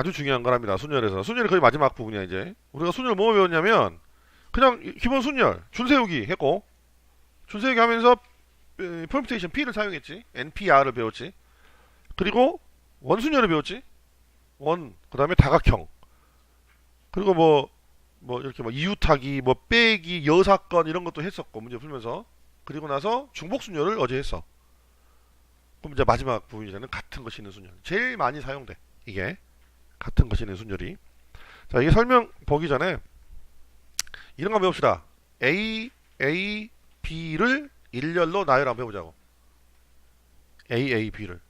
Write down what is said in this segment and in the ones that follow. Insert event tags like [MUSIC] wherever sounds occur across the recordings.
아주 중요한 거랍니다. 순열에서. 순열이 거의 마지막 부분이야, 이제. 우리가 순열 뭐 배웠냐면, 그냥 기본 순열, 줄 세우기 했고, 줄 세우기 하면서, 에, 퍼뮤테이션 P를 사용했지. NPR을 배웠지. 그리고, 원순열을 배웠지. 원, 그 다음에 다각형. 그리고 뭐, 뭐, 이렇게 뭐, 이웃하기, 뭐, 빼기, 여사건, 이런 것도 했었고, 문제 풀면서. 그리고 나서 중복순열을 어제 했어. 그럼 이제 마지막 부분이라는 같은 것이 있는 순열. 제일 많이 사용돼. 이게. 같은 것이 있는 순열이. 자, 이게 설명 보기 전에 이런 거 배웁시다. A, A, B를 일렬로 나열을 한번 해보자고. A, A, B를.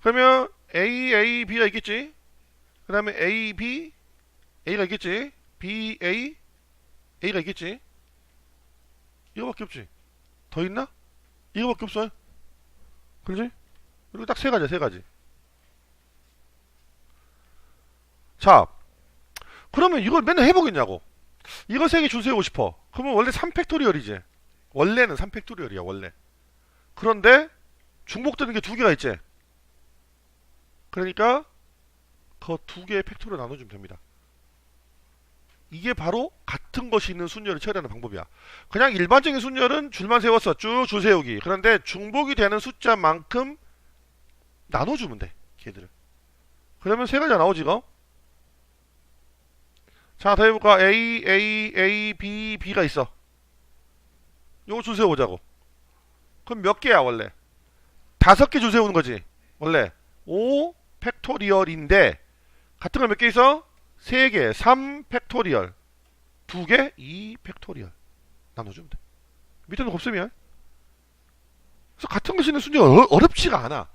그러면 A, A, B가 있겠지? 그 다음에 A, B, A가 있겠지? B, A, A가 있겠지? 이거밖에 없지. 더 있나? 이거밖에 없어요. 그러지? 그리고 딱 세 가지야, 세 가지. 자, 그러면 이걸 맨날 해보겠냐고. 이거 세 개 줄 세우고 싶어. 그러면 원래 3팩토리얼이지. 원래는 3팩토리얼이야, 원래. 그런데 중복되는 게 두 개가 있지. 그러니까 그 두 개의 팩토리를 나눠주면 됩니다. 이게 바로 같은 것이 있는 순열을 처리하는 방법이야. 그냥 일반적인 순열은 줄만 세웠어. 쭉 줄 세우기. 그런데 중복이 되는 숫자만큼 나눠주면 돼. 걔들을. 그러면 세 가지가 나오지, 이거? 자, 더 해볼까? A, A, A, B, B가 있어. 요거 줄 세워보자고. 그럼 몇 개야, 원래? 다섯 개 줄 세우는 거지. 원래. 5 팩토리얼인데, 같은 거몇개 있어? 3개, 3 팩토리얼. 2개, 2 팩토리얼. 나눠주면 돼. 밑에는 곱셈이야. 그래서 같은 것이 있는 순열 어, 어렵지가 않아.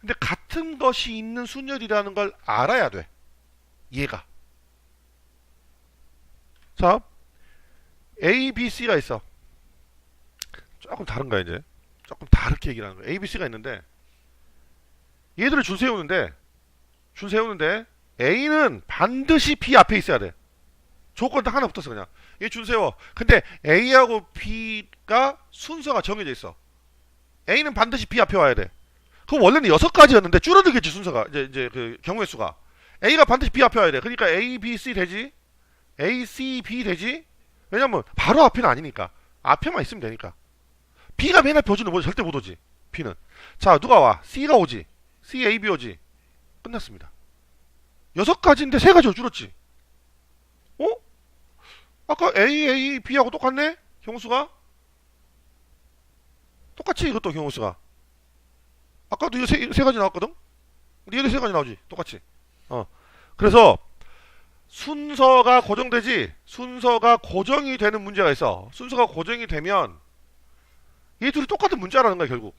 근데 같은 것이 있는 순열이라는 걸 알아야 돼. 얘가. 자, A, B, C가 있어. 조금 다른가 이제. 조금 다르게 얘기를 하는 거야. A, B, C가 있는데 얘들을 줄 세우는데 줄 세우는데 A는 반드시 B 앞에 있어야 돼. 조건 딱 하나 붙었어 그냥. 얘 줄 세워. 근데 A하고 B가 순서가 정해져 있어. A는 반드시 B 앞에 와야 돼. 그럼 원래는 여섯 가지였는데 줄어들겠지 순서가 이제 이제 그 경우의 수가. A가 반드시 B 앞에 와야 돼. 그러니까 A, B, C 되지. A, C, B 되지? 왜냐면 바로 앞에는 아니니까. 앞에만 있으면 되니까. B가 맨 앞에 오지는 뭐 절대 못 오지. B는. 자, 누가 와? C가 오지. C, A, B 오지. 끝났습니다. 여섯 가지인데 세 가지로 줄었지. 어? 아까 A, A, B하고 똑같네? 경수가? 똑같이 이것도 경수가. 아까도 이거 세, 세 가지 나왔거든? 얘도 세 가지 나오지. 똑같이. 어. 그래서 순서가 고정되지 순서가 고정이 되는 문제가 있어. 순서가 고정이 되면 얘 둘이 똑같은 문자라는 거야 결국.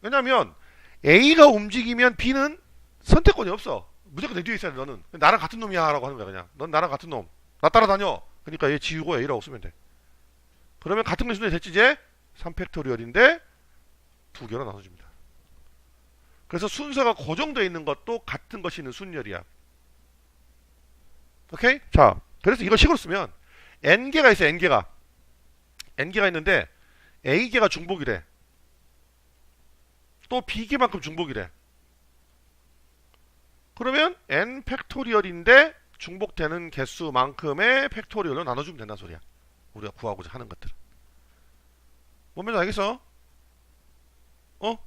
왜냐면 A가 움직이면 B는 선택권이 없어. 무조건 내 뒤에 있어야 돼 너는. 나랑 같은 놈이야 라고 하는 거야 그냥. 넌 나랑 같은 놈. 나 따라다녀. 그러니까 얘 지우고 A라고 쓰면 돼. 그러면 같은 것이 됐지 이제? 3팩토리얼인데 두 개로 나눠줍니다. 그래서 순서가 고정되어 있는 것도 같은 것이 있는 순열이야 오케이? 자, 그래서 이걸 식으로 쓰면 n개가 있어, n개가. n개가 있는데 a개가 중복이래. 또 b개만큼 중복이래. 그러면 n 팩토리얼인데 중복되는 개수만큼의 팩토리얼로 나눠주면 된다는 소리야. 우리가 구하고자 하는 것들. 뭔 말인지 알겠어? 어?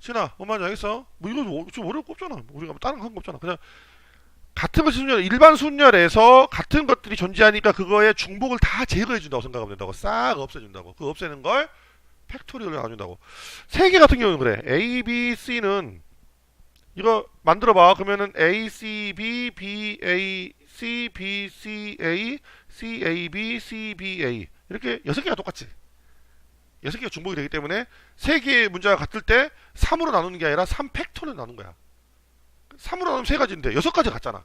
신아, 뭔 말인지 알겠어? 뭐 이거 좀 어려울 거 없잖아. 우리가 뭐 다른 거 한 거 없잖아. 그냥 같은 것이 순열, 일반 순열에서 같은 것들이 존재하니까 그거의 중복을 다 제거해 준다고 생각하면 된다고. 싹 없애준다고. 그 없애는 걸 팩토리얼로 나눠준다고. 세 개 같은 경우는 그래. A, B, C는 이거 만들어 봐. 그러면은 A, C, B, B, A, C, B, C, A, C, A, B, C, B, A 이렇게 여섯 개가 똑같지. 여섯 개가 중복이 되기 때문에 세 개의 문자가 같을 때 3으로 나누는 게 아니라 3팩토리로 나누는 거야. 3으로 나누면 세 가지인데 여섯 가지 같잖아.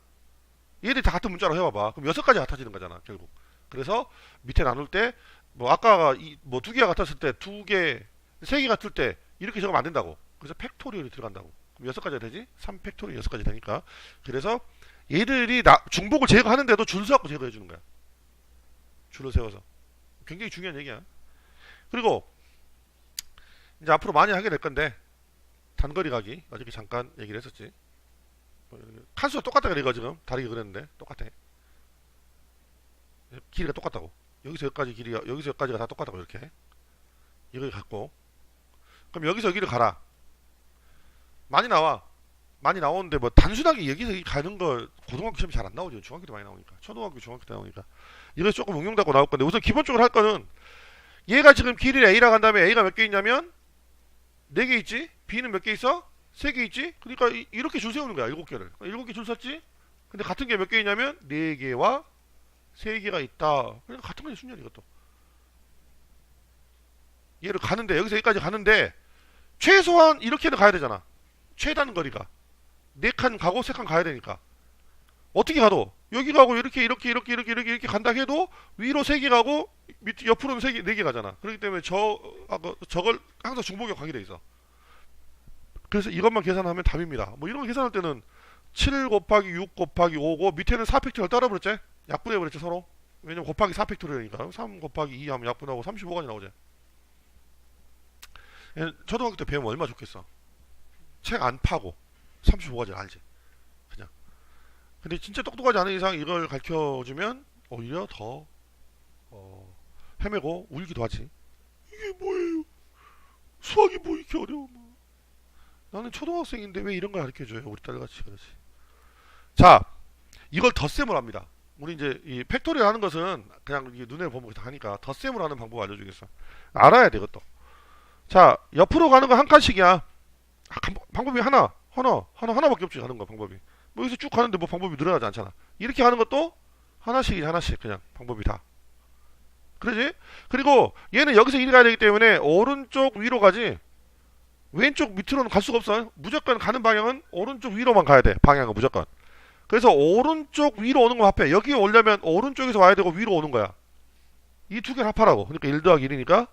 얘들이 다 같은 문자로 해봐봐. 그럼 여섯 가지 같아지는 거잖아, 결국. 그래서 밑에 나눌 때, 뭐 아까가 뭐두 개가 같았을 때 두 개, 세 개 같을 때 이렇게 적으면 안 된다고. 그래서 팩토리얼이 들어간다고. 그럼 여섯 가지가 되지? 3 팩토리얼 여섯 가지 되니까. 그래서 얘들이 나, 중복을 제거하는데도 줄 서갖고 제거해 주는 거야. 줄을 세워서. 굉장히 중요한 얘기야. 그리고 이제 앞으로 많이 하게 될 건데 단거리 가기 어저께 잠깐 얘기를 했었지. 칸수가 똑같다 그래 이거 지금 다르게 그렸는데 똑같아. 길이가 똑같다고. 여기서 여기까지 길이가 여기서 여기까지가 다 똑같다고 이렇게. 이거 갖고. 그럼 여기서 여기를 가라. 많이 나와. 많이 나오는데 뭐 단순하게 여기서 여기 가는 거 고등학교 시험이 잘안 나오죠 중학교 때 많이 나오니까. 초등학교 중학교 때 나오니까. 이거 조금 응용되고 나올 건데 우선 기본적으로 할 거는 얘가 지금 길이를 A라 간 다음에 A가 몇 개 있냐면 4개 있지? B는 몇 개 있어? 3개 있지? 그러니까 이- 이렇게 줄 세우는 거야 7개를. 7개 줄 섰지? 근데 같은 게 몇 개 있냐면 4개와 3개가 있다. 그러니까 같은 거지 순열 이것도. 얘를 가는데 여기서 여기까지 가는데 최소한 이렇게는 가야 되잖아. 최단 거리가. 4칸 가고 3칸 가야 되니까. 어떻게 가도 여기 가고 이렇게 이렇게 이렇게 이렇게 이렇게 이렇게 간다 해도 위로 3개 가고 밑 옆으로는 3개 4개 가잖아. 그렇기 때문에 저 아, 그, 저걸 항상 중복에 관계돼 있어 그래서 이것만 계산하면 답입니다. 뭐 이런 거 계산할 때는 7 곱하기 6 곱하기 5고 밑에는 4팩토리얼 따라 버렸지? 약분해 버렸지 서로? 왜냐면 곱하기 4팩토리얼이니까. 3 곱하기 2 하면 약분하고 35가지 나오지. 얘 초등학교 때 배우면 얼마 좋겠어? 책 안 파고 35가지 알지? 그냥. 근데 진짜 똑똑하지 않은 이상 이걸 가르쳐 주면 오히려 더 어, 헤매고 울기도 하지. 이게 뭐예요? 수학이 뭐 이렇게 어려워 뭐. 나는 초등학생인데 왜 이런 걸 가르쳐줘요 우리 딸같이 그렇지? 자 이걸 덧셈을 합니다. 우리 이제 이 팩토리를 하는 것은 그냥 눈에 보면 다 하니까 덧셈을 하는 방법 알려주겠어. 알아야 돼 이것도. 자 옆으로 가는 거 한 칸씩이야. 아, 간- 방법이 하나 하나 하나 하나밖에 없지 가는 거 방법이. 뭐 여기서 쭉 가는데 뭐 방법이 늘어나지 않잖아. 이렇게 가는 것도 하나씩 하나씩 그냥 방법이 다. 그러지? 그리고 얘는 여기서 이리 가야 되기 때문에 오른쪽 위로 가지 왼쪽 밑으로는 갈 수가 없어 무조건 가는 방향은 오른쪽 위로만 가야 돼. 방향은 무조건. 그래서 오른쪽 위로 오는 거 합해. 여기 오려면 오른쪽에서 와야 되고 위로 오는 거야. 이 두 개를 합하라고. 그러니까 1 더하기 1이니까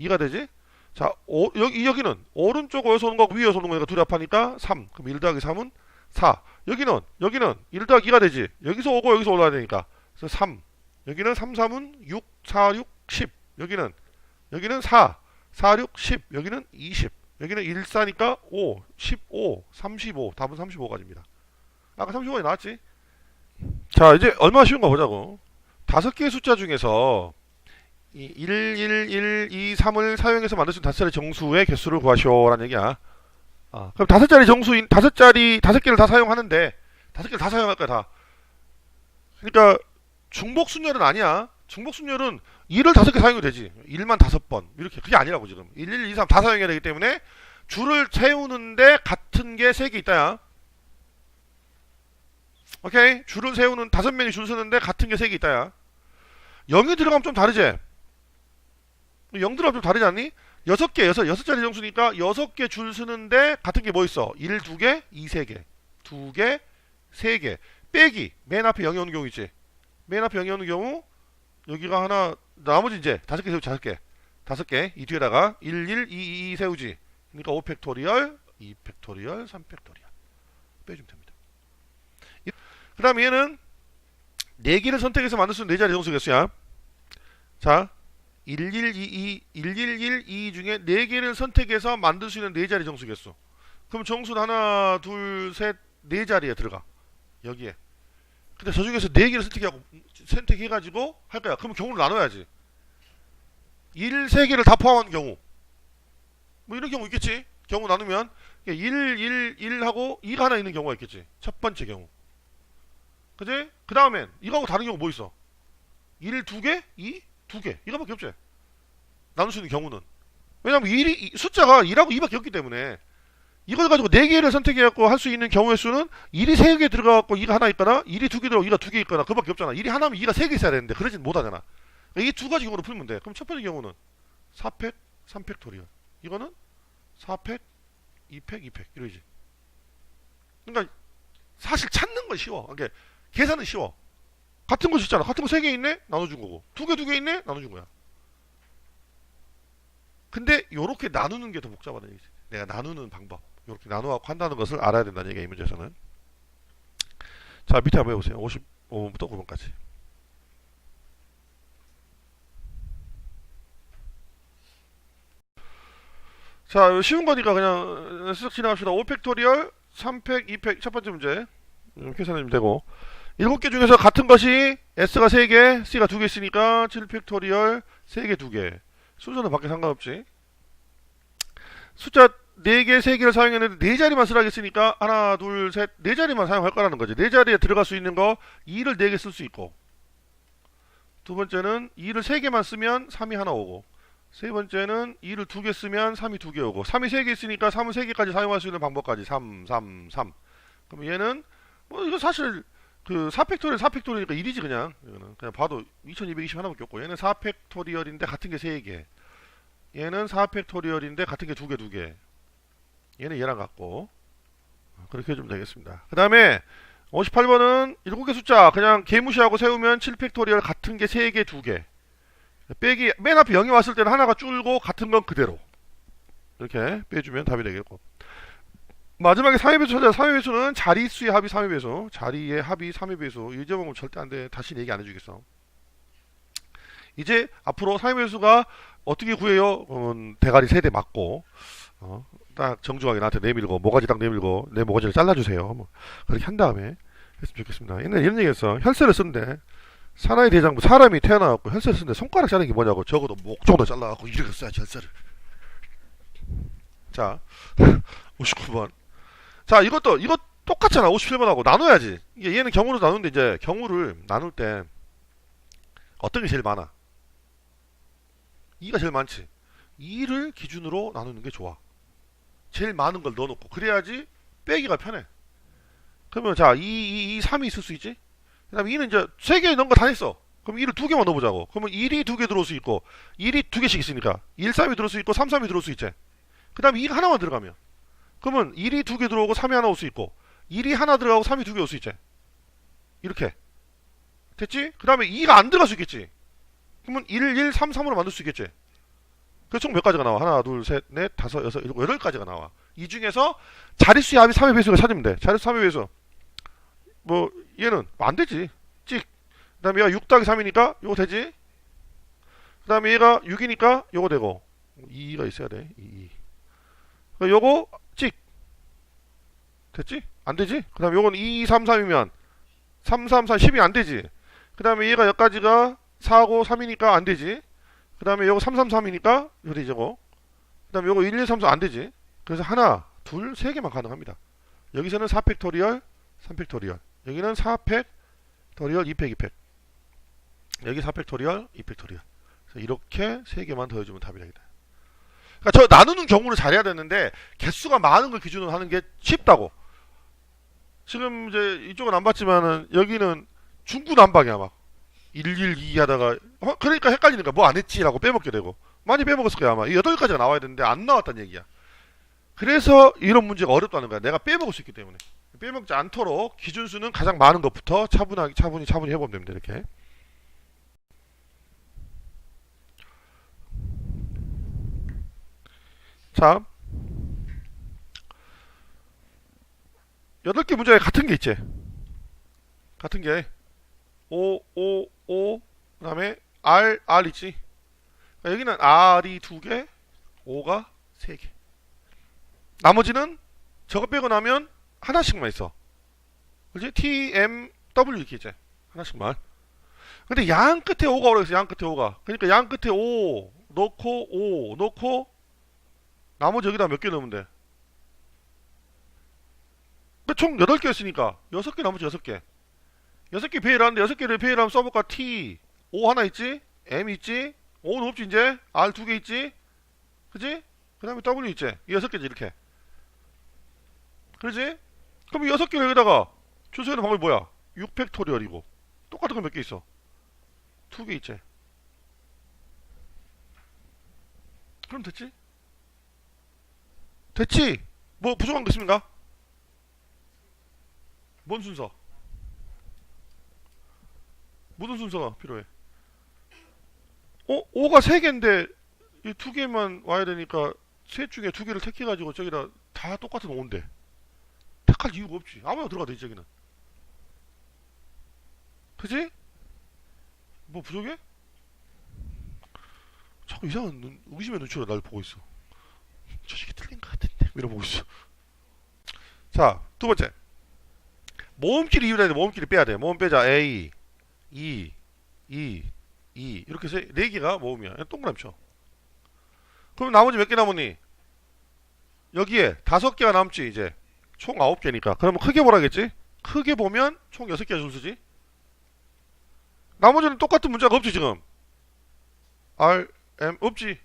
2가 되지? 자 오, 여기, 여기는 오른쪽 어디서 오는 거고 위에서 오는 거니까 둘이 합하니까 3 그럼 1 더하기 3은 4 여기는 여기는 1 더하기 2가 되지? 여기서 오고 여기서 올라야 되니까. 그래서 3 여기는 3 3은 6 4 6 10 여기는 여기는 4 4 6 10 여기는 20 여기는 1 4니까 5 15 35 답은 35가지입니다 아까 35가지 나왔지 자 이제 얼마나 쉬운 거 보자고 다섯 개의 숫자 중에서 이 1, 1, 1, 2, 3을 사용해서 만들 수 있는 다섯 자리 정수의 개수를 구하시오라는 얘기야. 아, 그럼 다섯 자리 정수인 다섯 자리 다섯 개를 다 사용하는데 다섯 개를 다 사용할 거야 다. 그러니까 중복 순열은 아니야. 중복 순열은 1을 다섯 개 사용해도 되지. 1만 다섯 번 이렇게 그게 아니라고 지금 1, 1, 2, 3 다 사용해야 되기 때문에 줄을 채우는데 같은 게 세 개 있다야. 오케이 줄을 세우는 다섯 명이 줄 서는데 같은 게 세 개 있다야. 0이 들어가면 좀 다르지. 0 들어가면 좀 다르지 않니? 여섯 개, 여섯, 여섯 자리 정수니까 여섯 개줄 서는데 같은 게 뭐 있어? 1, 두 개, 2, 세 개. 두 개, 세 개. 빼기. 맨 앞에 0이 오는 경우 있지. 맨 앞에 0이 오는 경우 여기가 하나, 나머지 이제 다섯 개 세우지, 다섯 개. 다섯 개. 이 뒤에다가 1, 1, 2, 2 세우지. 그러니까 5 팩토리얼, 2 팩토리얼, 3 팩토리얼. 빼주면 됩니다. 그 다음에 얘는 네 개를 선택해서 만들 수 있는 네 자리 정수 개수야. 자, 1122, 1112 중에 4개를 선택해서 만들 수 있는 4자리 정수 개수. 그럼 정수는 하나, 둘, 셋, 4자리에 들어가. 여기에. 근데 저 중에서 4개를 선택하고, 선택해가지고 할 거야. 그럼 경우를 나눠야지. 1, 3개를 다 포함한 경우. 뭐 이런 경우 있겠지. 경우 나누면 1, 1, 1하고 2가 하나 있는 경우가 있겠지. 첫 번째 경우. 그지? 그 다음엔 이거하고 다른 경우 뭐 있어? 1, 2개? 2? 두개 이거밖에 없지 나눌 수 있는 경우는 왜냐면 1이 숫자가 2하고 2밖에 없기 때문에 이걸 가지고 4개를 선택해갖고 할 수 있는 경우의 수는 1이 3개 들어가갖고 2가 하나 있거나 1이 2개 들어가고 2가 2개 있거나 그밖에 없잖아 1이 하나면 2가 3개 있어야 되는데 그러진 못하잖아 이두 가지 경우로 풀면 돼 그럼 첫 번째 경우는 4팩 3팩토리얼 이거는 4팩 2팩 2팩 이러지 그러니까 사실 찾는 건 쉬워 그러니까 계산은 쉬워 같은 거 있잖아. 같은 거 세 개 있네? 나눠준 거고. 두 개 두 개 있네? 나눠준 거야. 근데 요렇게 나누는 게 더 복잡하다는 얘기지. 내가 나누는 방법. 요렇게 나누고 한다는 것을 알아야 된다는 얘기야, 이 문제에서는. 자, 밑에 한번 해보세요. 55번부터 9번까지. 자, 쉬운 거니까 그냥 쓱 지나갑시다. 5팩토리얼, 3팩, 2팩, 첫 번째 문제. 음, 계산해주면 되고 7개 중에서 같은 것이 S가 3개, C가 2개 있으니까 7팩토리얼 3개 2개 순서는 밖에 상관없지 숫자 4개, 3개를 사용했는데 4자리만 쓰라고 했으니까 하나, 둘, 셋, 4자리만 사용할 거라는 거지. 4자리에 들어갈 수 있는 거 2를 4개 쓸 수 있고. 두 번째는 2를 3개만 쓰면 3이 하나 오고. 세 번째는 2를 2개 쓰면 3이 2개 오고. 3이 3개 있으니까 3은 3개까지 사용할 수 있는 방법까지. 3, 3, 3 그럼 얘는 뭐 이거 사실 그 4팩토리얼 4팩토리니까 1이지 그냥. 이거는 그냥 봐도 2220 하나밖에 없고. 얘는 4팩토리얼인데 같은 게 3개. 얘는 4팩토리얼인데 같은 게 2개 2개 얘는 얘랑 같고. 그렇게 해주면 되겠습니다. 그 다음에 58번은 7개 숫자. 그냥 개무시하고 세우면 7팩토리얼 같은 게 3개 2개. 빼기 맨 앞에 0이 왔을 때는 하나가 줄고 같은 건 그대로. 이렇게 빼주면 답이 되겠고. 마지막에 3의 배수 찾아 3의 배수는 자리수의 합이 3의 배수. 자리의 합이 3의 배수. 이 점은 절대 안 돼. 다시 얘기 안 해주겠어. 이제 앞으로 3의 배수가 어떻게 구해요? 그러면 대가리 세대 맞고. 어, 딱 정중하게 나한테 내밀고 모가지 딱 내밀고 내 모가지를 잘라주세요. 뭐 그렇게 한 다음에 했으면 좋겠습니다. 옛날에 이런 얘기했어. 혈세를 쓴대 사나이 대장부 사람이 태어나갖고 혈세를 쓰는데 손가락 자르는 게 뭐냐고. 적어도 목 정도 잘라갖고 이렇게 써야지 혈세를. 자 [LAUGHS] 59번. 자 이것도 이것 똑같잖아. 57번하고 나눠야지. 얘는 경우로 나누는데 이제 경우를 나눌 때 어떤 게 제일 많아? 2가 제일 많지. 2를 기준으로 나누는 게 좋아 제일 많은 걸 넣어놓고 그래야지 빼기가 편해. 그러면 자 2, 2, 2, 3이 있을 수 있지? 그 다음에 2는 이제 3개 넣은 거 다 했어. 그럼 2를 2개만 넣어보자고. 그러면 1이 2개 들어올 수 있고 1이 2개씩 있으니까. 1, 3이 들어올 수 있고 3, 3이 들어올 수 있지. 그 다음에 2가 하나만 들어가면. 그러면 1이 2개 들어오고 3이 하나 올 수 있고 1이 하나 들어가고 3이 2개 올 수 있지. 이렇게. 됐지? 그 다음에 2가 안 들어갈 수 있겠지. 그러면 1, 1, 3, 3으로 만들 수 있겠지 그래서 총 몇 가지가 나와? 하나, 둘, 셋, 넷, 다섯, 여섯, 일곱, 여덟 가지가 나와 이 중에서 자릿수의 합이 3의 배수가 찾으면 돼 자릿수 3의 배수 뭐 얘는 안 되지 찍. 그 다음에 얘가 6 더하기 3이니까 요거 되지? 그 다음에 얘가 6이니까 요거 되고 2가 있어야 돼 2. 그 요거 찍. 됐지? 안 되지? 그 다음에 요건 2, 3, 3이면 3, 3, 4, 10이 안 되지? 그 다음에 얘가 여기까지가 4, 5, 3이니까 안 되지? 그 다음에 요거 3, 3, 3이니까 요거 되지 저거. 그 다음에 요거 1, 1, 3, 4안 되지? 그래서 하나, 둘, 세 개만 가능합니다. 여기서는 4팩토리얼, 3팩토리얼. 여기는 4팩 토리얼 2팩 2팩. 여기 4팩토리얼 2팩토리얼. 이렇게 3개만 더해주면 답이 되겠다. 그러니까 저 나누는 경우를 잘해야 되는데 개수가 많은 걸 기준으로 하는 게 쉽다고. 지금 이제 이쪽은 안 봤지만은 여기는 중구 난방이야 막 112 하다가 어, 그러니까 헷갈리니까 뭐 안 했지라고 빼먹게 되고 많이 빼먹었을 거야 아마 이 8가지가 나와야 되는데 안 나왔다는 얘기야 그래서 이런 문제가 어렵다는 거야 내가 빼먹을 수 있기 때문에 빼먹지 않도록 기준수는 가장 많은 것부터 차분하게 차분히 차분히 해보면 됩니다. 이렇게. 자, 여덟 개 문제에 같은 게 있지. 같은 게 5, 5, 5, 그다음에 R, R 있지. 여기는 R이 두 개, 5가 세 개. 나머지는 저거 빼고 나면 하나씩만 있어. 그지? T, M, W 이렇게 있지. 하나씩만. 근데 양 끝에 5가 오라 했어. 양 끝에 5가. 그러니까 양 끝에 5 넣고 5 넣고 나머지 여기다 몇 개 넣으면 돼? 그총 8개였으니까 6개 나머지 6개. 6개 배열 하는데 6개를 배열 하면 써볼까? T 5 하나 있지? M 있지? 5는 없지 이제? R 두 개 있지? 그지? 그 다음에 W 있지? 이 6개지 이렇게. 그러지? 그럼 이 여섯 개를 여기다가 주소하는 방법이 뭐야? 6팩토리얼이고 똑같은 거 몇 개 있어? 두 개 있지? 그럼 됐지? 됐지? 뭐 부족한 거 있습니까? 뭔 순서? 무슨 순서가 필요해? 어? 5가 3개인데 이두 개만 와야 되니까 셋 중에 두 개를 택해가지고 저기다 다 똑같은 5인데 택할 이유가 없지. 아무나 들어가도 되지, 저기는. 그지? 뭐 부족해? 자꾸 이상한 눈, 의심의 눈치로 날 보고 있어. 저 새끼 틀린 것 같은데. 이러고 보고 있어. 자, 두 번째. 모음끼리 이유라 돼. 모음끼리 빼야 돼. 모음 빼자. A, E, E, E 이렇게 해서 네 개가 모음이야. 그냥 동그라미 쳐. 그럼 나머지 몇 개 남았니? 여기에 다섯 개가 남지 이제 총 아홉 개니까. 그러면 크게 보라겠지? 크게 보면 총 여섯 개가 순수지. 나머지는 똑같은 문자가 없지 지금. R, M 없지.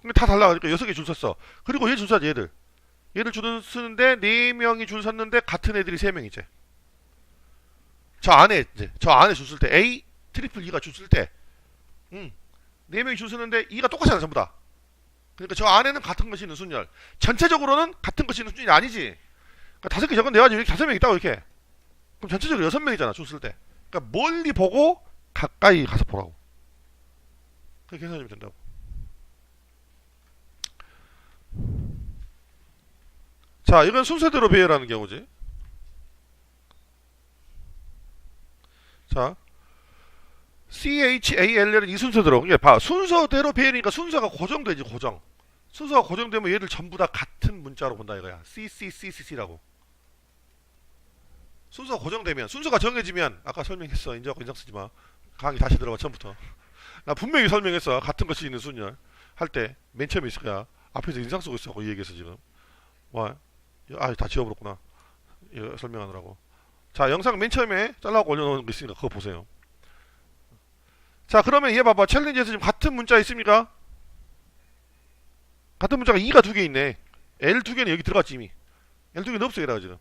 근데 다 달라. 그러니까 여섯 개줄 섰어. 그리고 얘 줄 서지 얘들. 얘를 줄 쓰는데 네 명이 줄 섰는데 같은 애들이 세 명이지. 저 안에 이제 저 안에 줄쓸때 A 트리플 E가 줄쓸 때, 음, 네 명이 줄 쓰는데 E가 똑같잖아 전부 다. 그러니까 저 안에는 같은 것이 있는 순열. 전체적으로는 같은 것이 있는 순열이 아니지. 그러니까 다섯 개 적은 내가 이렇게 다섯 명 있다고 이렇게. 그럼 전체적으로 여섯 명이잖아 줄쓸 때. 그러니까 멀리 보고 가까이 가서 보라고. 그렇게 계산하면 된다고. 자, 이건 순서대로 배열하는 경우지. 자, CHALL은 이 순서대로. 이게 봐. 순서대로 배열이니까 순서가 고정되지, 고정. 순서가 고정되면 얘들 전부 다 같은 문자로 본다 이거야. CCCCC라고. 순서가 고정되면, 순서가 정해지면, 아까 설명했어. 인정하고 인상 쓰지 마. 강의 다시 들어봐, 처음부터. 나 분명히 설명했어. 같은 것이 있는 순열. 할 때, 맨 처음에 있을 거야. 앞에서 인상 쓰고 있어. 이 얘기했어, 지금. 와, 아, 다 지워버렸구나. 설명하느라고. 자, 영상 맨 처음에 잘라고 올려놓은 거 있으니까 그거 보세요. 자, 그러면 얘 봐봐. 챌린지에서 지금 같은 문자 있습니까? 같은 문자가 2가 두 개 있네. L 두 개는 여기 들어갔지 이미. L 두 개는 없어 여기다가 지금.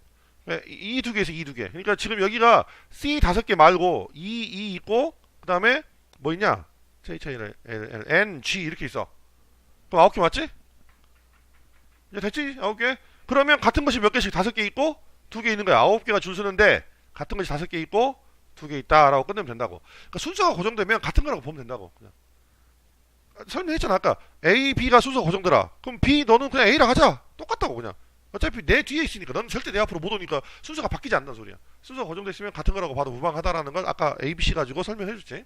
이 두 개에서 이 두 개. 그러니까 지금 여기가 C 다섯 개 말고 E, E 있고 그 다음에 뭐 있냐? J, J, L, L, L, N, G 이렇게 있어. 그럼 아홉 개 맞지? 이제 됐지? 아홉 개? 그러면 같은 것이 몇 개씩 다섯 개 있고 두 개 있는 거야. 아홉 개가 줄 서는데 같은 것이 다섯 개 있고 두 개 있다라고 끝내면 된다고. 그러니까 순서가 고정되면 같은 거라고 보면 된다고. 그냥. 아, 설명했잖아 아까 A, B가 순서 고정되라. 그럼 B 너는 그냥 A랑 하자. 똑같다고 그냥. 어차피 내 뒤에 있으니까 너는 절대 내 앞으로 못 오니까 순서가 바뀌지 않는 소리야. 순서가 고정돼 있으면 같은 거라고 봐도 무방하다라는 걸 아까 A, B, C 가지고 설명해 줬지.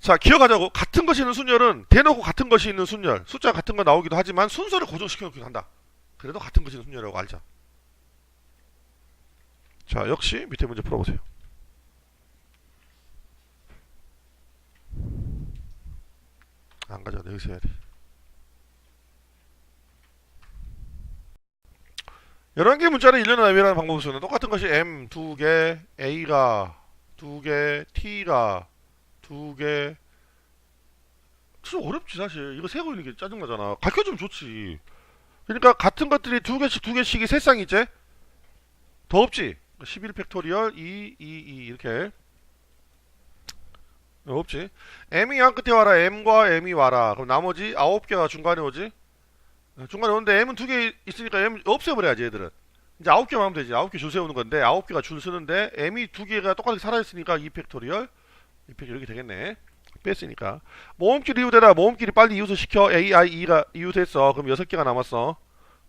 자 기억하자고 같은 것이 있는 순열은 대놓고 같은 것이 있는 순열 숫자 같은 거 나오기도 하지만 순서를 고정시켜 놓기도 한다 그래도 같은 것이 있는 순열이라고 알자 자 역시 밑에 문제 풀어보세요 안 가져 여기서 해야 돼 11개 문자를 1년에 나열하는 방법을 쓰는 똑같은 것이 M 2개 A가 2개 T가 두 개. 좀 어렵지 사실. 이거 세고 있는 게 짜증나잖아. 가르쳐주면 좋지. 그러니까 같은 것들이 두 개씩 두 개씩이 세 쌍이지? 더 없지? 11 팩토리얼 2, 2, 2 이렇게. 없지? m이 한 끝에 와라. m과 m이 와라. 그럼 나머지 9개가 중간에 오지? 중간에 오는데 m은 두 개 있으니까 m 없애버려야지 얘들은. 이제 9개만 하면 되지. 9개 줄 세우는 건데 9개가 줄 쓰는데 m이 두 개가 똑같이 살아있으니까 2 팩토리얼 이펙 이렇게 되겠네. 뺐으니까 모음끼리 이웃에다 모음끼리 빨리 이웃을 시켜 A, I, E가 이웃했어. 그럼 여섯 개가 남았어.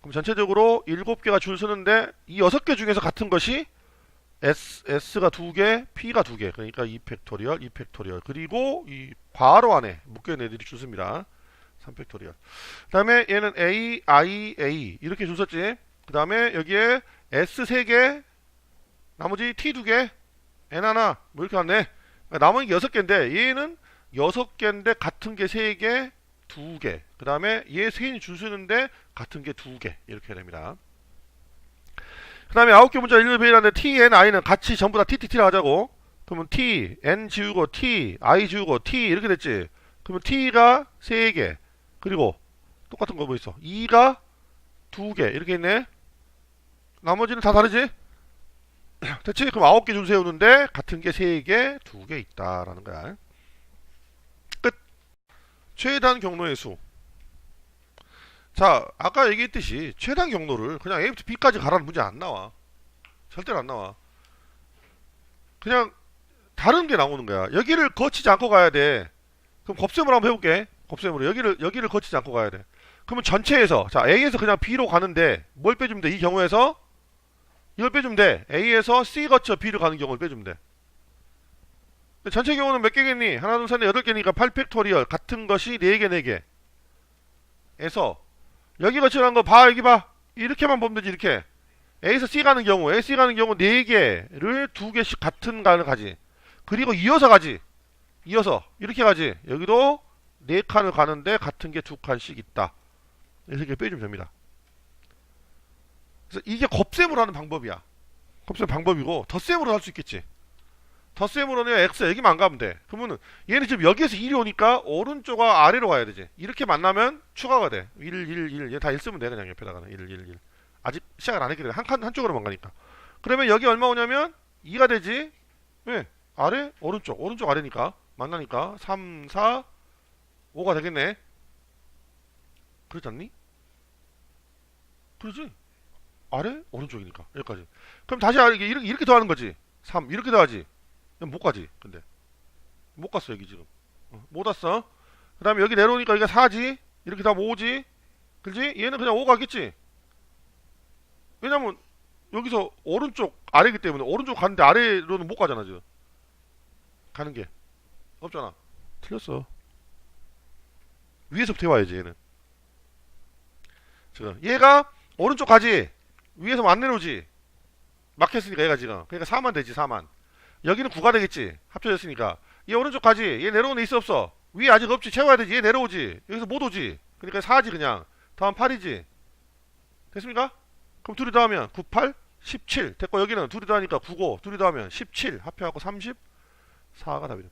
그럼 전체적으로 일곱 개가 줄 서는데 이 여섯 개 중에서 같은 것이 S, S가 두 개, P가 두 개. 그러니까 2 팩토리얼, 2 팩토리얼. 그리고 이 괄호 안에 묶여있는 애들이 줄 씁니다. 3 팩토리얼. 그 다음에 얘는 A, I, A 이렇게 줄 섰지. 그 다음에 여기에 S 세 개, 나머지 T 두 개, N 하나 뭐 이렇게 왔네. 남은 게 여섯 개인데 얘는 여섯 개인데 같은 게 세 개, 두 개. 그 다음에 얘 세인이 줄 서는데 같은 게 두 개. 이렇게 됩니다. 그 다음에 아홉 개 문자 일렬 배열하는데 T, N, I는 같이 전부 다 TTT를 하자고. 그러면 T, N 지우고 T, I 지우고 T 이렇게 됐지. 그러면 T가 세 개. 그리고 똑같은 거 뭐 있어? E가 두 개. 이렇게 있네. 나머지는 다 다르지? [COUGHS] 됐지? 그럼 아홉 개 줄 세우는데 같은 게 세 개, 두 개 있다라는 거야. 끝. 최단 경로의 수. 자, 아까 얘기했듯이 최단 경로를 그냥 A부터 B까지 가라는 문제 안 나와. 절대로 안 나와. 그냥 다른 게 나오는 거야. 여기를 거치지 않고 가야 돼. 그럼 곱셈으로 한번 해볼게. 곱셈으로 여기를 여기를 거치지 않고 가야 돼. 그러면 전체에서 자 A에서 그냥 B로 가는데 뭘 빼주면 돼? 이 경우에서 이걸 빼주면 돼. A에서 C 거쳐 B를 가는 경우를 빼주면 돼. 전체 경우는 몇 개겠니? 하나, 둘, 셋, 넷, 여덟 개니까 8팩토리얼 같은 것이 4개, 4개. 에서 여기 거치라는 거 봐, 여기 봐. 이렇게만 보면 되지, 이렇게. A에서 C 가는 경우, A, C 가는 경우 4개를 2개씩 같은 간을 가지. 그리고 이어서 가지. 이어서 이렇게 가지. 여기도 4칸을 가는데 같은 게 2칸씩 있다. 이렇게 빼주면 됩니다. 그래서 이게 곱셈으로 하는 방법이야. 곱셈 방법이고 덧셈으로 할 수 있겠지. 덧셈으로는 X 여기만 안 가면 돼. 그러면은 얘는 지금 여기에서 1이 오니까 오른쪽과 아래로 가야 되지. 이렇게 만나면 추가가 돼. 1, 1, 1. 얘 다 1 쓰면 돼. 그냥 옆에다가는 1, 1, 1. 아직 시작을 안 했기 때문에 한 칸, 한쪽으로만 가니까. 그러면 여기 얼마 오냐면 2가 되지. 왜? 아래? 오른쪽. 오른쪽 아래니까. 만나니까 3, 4, 5가 되겠네. 그렇지 않니? 그러지? 아래? 오른쪽이니까. 여기까지. 그럼 다시 아래, 이렇게, 이렇게 더하는 거지. 3. 이렇게 더하지. 못 가지. 근데. 못 갔어, 여기 지금. 어, 못 왔어. 그 다음에 여기 내려오니까 여기가 4지. 이렇게 다 5지. 그지? 얘는 그냥 5 가겠지. 왜냐면 여기서 오른쪽 아래기 때문에 오른쪽 가는데 아래로는 못 가잖아 지금 가는 게 없잖아 틀렸어 위에서부터 해와야지 얘는 지금 얘가 오른쪽 가지 위에서 안 내려오지 막혔으니까 얘가 지금 그러니까 4만 되지 4만 여기는 9가 되겠지 합쳐졌으니까 얘 오른쪽 가지 얘 내려오는 데 있어 없어 위에 아직 없지 채워야 되지 얘 내려오지 여기서 못 오지 그러니까 4지 그냥 다음 8이지 됐습니까? 그럼 둘이 더하면 98, 17. 됐고 여기는 둘이 더하니까 95. 둘이 더하면 17. 합해갖고 34가 답이죠.